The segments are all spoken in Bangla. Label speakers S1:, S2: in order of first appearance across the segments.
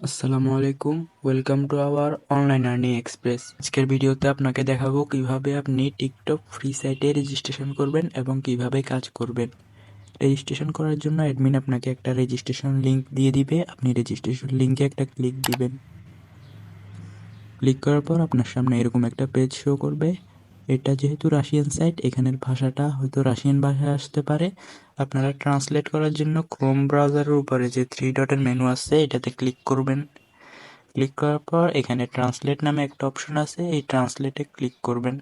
S1: আসসালামু আলাইকুম welcome to our online earning express আজকের ভিডিওতে আপনাকে দেখাবো কীভাবে আপনি টিকটক ফ্রি সাইটে রেজিস্ট্রেশন করবেন এবং কীভাবে কাজ করবেন। রেজিস্ট্রেশন করার জন্য অ্যাডমিন আপনাকে একটা রেজিস্ট্রেশন লিংক দিয়ে দিবে। আপনি রেজিস্ট্রেশন লিঙ্কে একটা ক্লিক দিবেন। ক্লিক করার পর আপনার সামনে এরকম একটা পেজ শো করবে। এটা যেহেতু রাশিয়ান সাইট এখানের ভাষাটা হয়তো রাশিয়ান ভাষায় আসতে পারে। আপনারা ট্রান্সলেট করার জন্য ক্রোম ব্রাউজারের উপরে যে থ্রি ডটের মেনু আছে, এটাতে ক্লিক করবেন। ক্লিক করার পর এখানে ট্রান্সলেট নামে একটা অপশন আছে, এই ট্রান্সলেটে ক্লিক করবেন।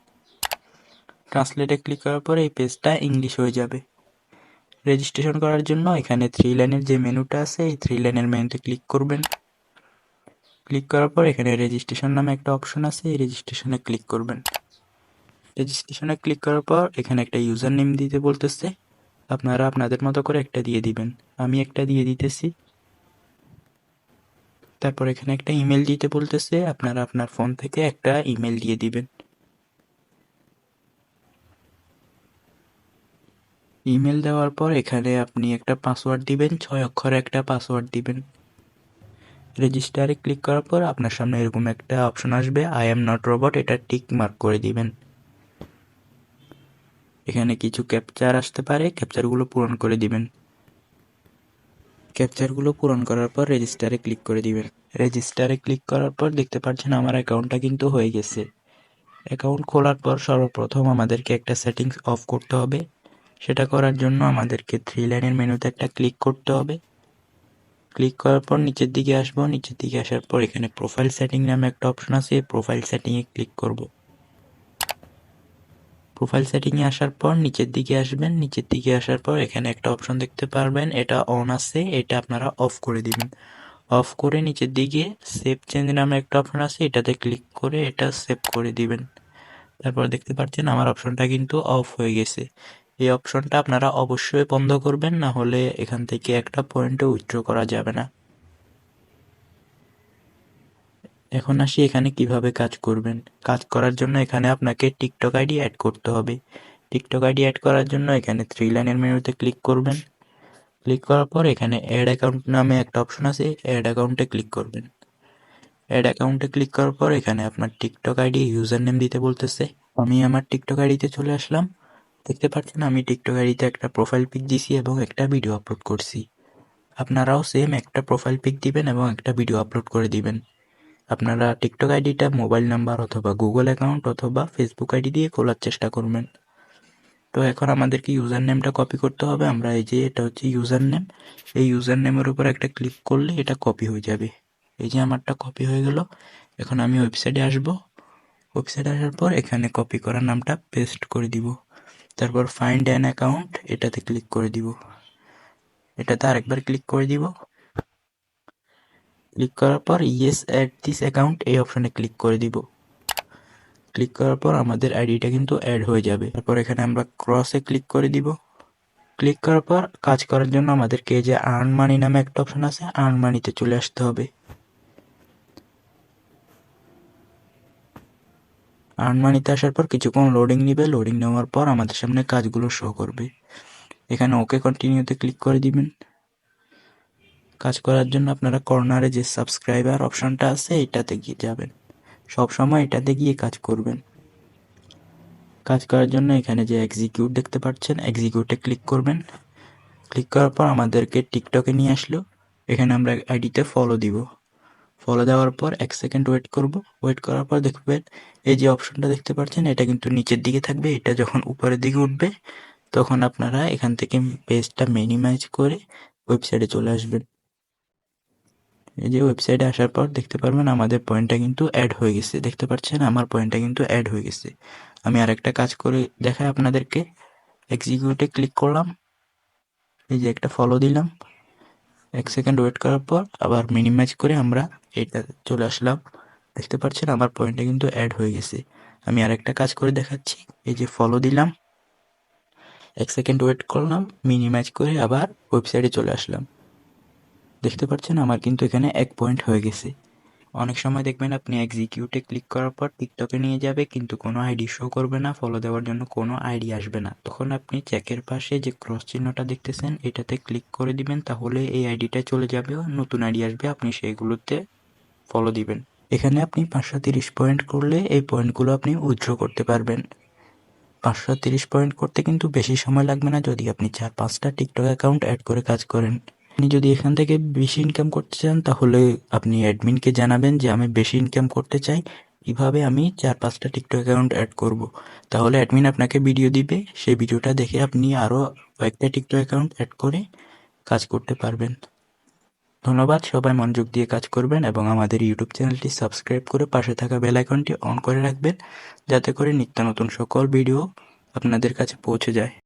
S1: ট্রান্সলেটে ক্লিক করার পর এই পেজটা ইংলিশ হয়ে যাবে। রেজিস্ট্রেশন করার জন্য এখানে থ্রি লাইনের যে মেনুটা আছে, এই থ্রি লাইনের মেনুতে ক্লিক করবেন। ক্লিক করার পর এখানে রেজিস্ট্রেশন নামে একটা অপশন আছে, এই রেজিস্ট্রেশনে ক্লিক করবেন। রেজিস্ট্রেশনে ক্লিক করার পর এখানে একটা ইউজার নেম দিতে বলতেছে। আপনারা আপনাদের মতো করে একটা দিয়ে দিবেন। আমি একটা দিয়ে দিতেছি। তারপর এখানে একটা ইমেল দিতে বলতেছে। আপনারা আপনার ফোন থেকে একটা ইমেল দিয়ে দিবেন। ইমেল দেওয়ার পর এখানে আপনি একটা পাসওয়ার্ড দিবেন। ছয় অক্ষরে একটা পাসওয়ার্ড দিবেন। রেজিস্টারে ক্লিক করার পর আপনার সামনে এরকম একটা অপশন আসবে। আই এম নট রোবট এটা টিক মার্ক করে দিবেন। এখানে কিছু ক্যাপচার আসতে পারে। ক্যাপচারগুলো পূরণ করে দিবেন। ক্যাপচারগুলো পূরণ করার পর রেজিস্টারে ক্লিক করে দিবেন। রেজিস্টারে ক্লিক করার পর দেখতে পাচ্ছেন আমার অ্যাকাউন্টটা কিন্তু হয়ে গেছে। অ্যাকাউন্ট খোলার পর সর্বপ্রথম আমাদেরকে একটা সেটিংস অফ করতে হবে। সেটা করার জন্য আমাদেরকে থ্রি লাইনের মেনুতে একটা ক্লিক করতে হবে। ক্লিক করার পর নিচের দিকে আসব। নিচের দিকে আসার পর এখানে প্রোফাইল সেটিং নামে একটা অপশন আছে। প্রোফাইল সেটিংয়ে ক্লিক করব। প্রোফাইল সেটিংয়ে আসার পর নিচের দিকে আসবেন। নিচের দিকে আসার পর এখানে একটা অপশন দেখতে পারবেন। এটা অন আছে, এটা আপনারা অফ করে দিবেন। অফ করে নিচের দিকে সেভ চেঞ্জ নামে একটা অপশন আছে, এটাতে ক্লিক করে এটা সেভ করে দিবেন। তারপর দেখতে পাচ্ছেন আমার অপশনটা কিন্তু অফ হয়ে গেছে। এই অপশনটা আপনারা অবশ্যই বন্ধ করবেন, না হলে এখান থেকে একটা পয়েন্টও উইথড্র করা যাবে না। এখন আসি এখানে কীভাবে কাজ করবেন। কাজ করার জন্য এখানে আপনাকে টিকটক আইডি অ্যাড করতে হবে। টিকটক আইডি অ্যাড করার জন্য এখানে থ্রি লাইনের মেনুতে ক্লিক করবেন। ক্লিক করার পর এখানে অ্যাড অ্যাকাউন্ট নামে একটা অপশন আছে অ্যাড অ্যাকাউন্টে ক্লিক করবেন। অ্যাড অ্যাকাউন্টে ক্লিক করার পর এখানে আপনার টিকটক আইডি ইউজার নেম দিতে বলতেছে। আমি আমার টিকটক আইডিতে চলে আসলাম। দেখতে পাচ্ছেন আমি টিকটক আইডিতে একটা প্রোফাইল পিক দিছি এবং একটা ভিডিও আপলোড করছি। আপনারাও সেম একটা প্রোফাইল পিক দিবেন এবং একটা ভিডিও আপলোড করে দিবেন। আপনারা টিকটক আইডিটা মোবাইল নাম্বার অথবা গুগল অ্যাকাউন্ট অথবা ফেসবুক আইডি দিয়ে খোলার চেষ্টা করবেন। তো এখন আমাদেরকে ইউজার নেমটা কপি করতে হবে। আমরা এই যে, এটা হচ্ছে ইউজার নেম এই ইউজার নেমের উপর একটা ক্লিক করলে এটা কপি হয়ে যাবে। এই যে আমারটা কপি হয়ে গেল। এখন আমি ওয়েবসাইটে আসব। ওয়েবসাইটে আসার পর এখানে কপি করা নামটা পেস্ট করে দিব। তারপর ফাইন্ড অ্যান অ্যাকাউন্ট এটাতে ক্লিক করে দিব। এটাতে আরেকবার ক্লিক করে দিব। ক্লিক করার পর ইয়েস অ্যাড দিস অ্যাকাউন্ট এই অপশনে ক্লিক করে দিব। ক্লিক করার পর আমাদের আইডিটা কিন্তু অ্যাড হয়ে যাবে। তারপর এখানে আমরা ক্রসে ক্লিক করে দিব। ক্লিক করার পর কাজ করার জন্য আমাদেরকে যে আর্ন মানি নামে একটা অপশন আছে আর্ন মানিতে চলে আসতে হবে। আর্ন মানিতে আসার পর কিছুক্ষণ লোডিং নিবে। লোডিং নেওয়ার পর আমাদের সামনে কাজগুলো শো করবে। এখানে ওকে কন্টিনিউতে ক্লিক করে দিবেন। কাজ করার জন্য আপনারা কর্নারে যে সাবস্ক্রাইবার অপশানটা আছে এটাতে গিয়ে যাবেন। সব সময় এটাতে গিয়ে কাজ করবেন। কাজ করার জন্য এখানে যে এক্সিকিউট দেখতে পাচ্ছেন এক্সিকিউটে ক্লিক করবেন। ক্লিক করার পর আমাদেরকে টিকটকে নিয়ে আসলো। এখানে আমরা আইডিতে ফলো দিব। ফলো দেওয়ার পর এক সেকেন্ড ওয়েট করব। ওয়েট করার পর দেখবেন এই যে অপশনটা দেখতে পাচ্ছেন, এটা কিন্তু নিচের দিকে থাকবে। এটা যখন উপরের দিকে উঠবে, তখন আপনারা এখান থেকে পেজটা মিনিমাইজ করে ওয়েবসাইটে চলে আসবেন। এই যে ওয়েবসাইটে আসার পর দেখতে পারবেন আমাদের পয়েন্টটা কিন্তু অ্যাড হয়ে গেছে। দেখতে পাচ্ছেন আমার পয়েন্টটা কিন্তু অ্যাড হয়ে গেছে। আমি আরেকটা কাজ করে দেখাই আপনাদেরকে। এক্সিকিউটে ক্লিক করলাম। এই যে একটা ফলো দিলাম। এক সেকেন্ড ওয়েট করার পর আবার মিনিমাইজ করে আমরা এটা চলে আসলাম। দেখতে পাচ্ছেন আমার পয়েন্টটা কিন্তু অ্যাড হয়ে গেছে। আমি আরেকটা কাজ করে দেখাচ্ছি। এই যে ফলো দিলাম। এক সেকেন্ড ওয়েট করলাম। মিনিমাইজ করে আবার ওয়েবসাইটে চলে আসলাম। দেখতে পাচ্ছেন, আমার কিন্তু এখানে এক পয়েন্ট হয়ে গেছে। অনেক সময় দেখবেন আপনি এক্সিকিউটে ক্লিক করার পর টিকটকে নিয়ে যাবে, কিন্তু কোনো আইডি শো করবে না ফলো দেওয়ার জন্য কোনো আইডি আসবে না। তখন আপনি চেকের পাশে যে ক্রস চিহ্নটা দেখতেছেন, এটাতে ক্লিক করে দিবেন, তাহলে এই আইডিটা চলে যাবে নতুন আইডি আসবে, আপনি সেইগুলোতে ফলো দিবেন। এখানে আপনি পাঁচশো তিরিশ পয়েন্ট করলে এই পয়েন্টগুলো আপনি উইথড্র করতে পারবেন। পাঁচশো তিরিশ পয়েন্ট করতে কিন্তু বেশি সময় লাগবে না, যদি আপনি চার পাঁচটা টিকটক অ্যাকাউন্ট অ্যাড করে কাজ করেন। আপনি যদি এখান থেকে বেশি ইনকাম করতে চান, তাহলে আপনি অ্যাডমিনকে জানাবেন যে আমি বেশি ইনকাম করতে চাই। কীভাবে আমি চার পাঁচটা টিকটক অ্যাকাউন্ট অ্যাড করব। তাহলে অ্যাডমিন আপনাকে ভিডিও দিবে। সেই ভিডিওটা দেখে আপনি আরও কয়েকটা টিকটক অ্যাকাউন্ট অ্যাড করে কাজ করতে পারবেন। ধন্যবাদ। সবাই মনোযোগ দিয়ে কাজ করবেন এবং আমাদের ইউটিউব চ্যানেলটি সাবস্ক্রাইব করে পাশে থাকা বেল আইকনটি অন করে রাখবেন, যাতে করে নিত্য নতুন সকল ভিডিও আপনাদের কাছে পৌঁছে যায়।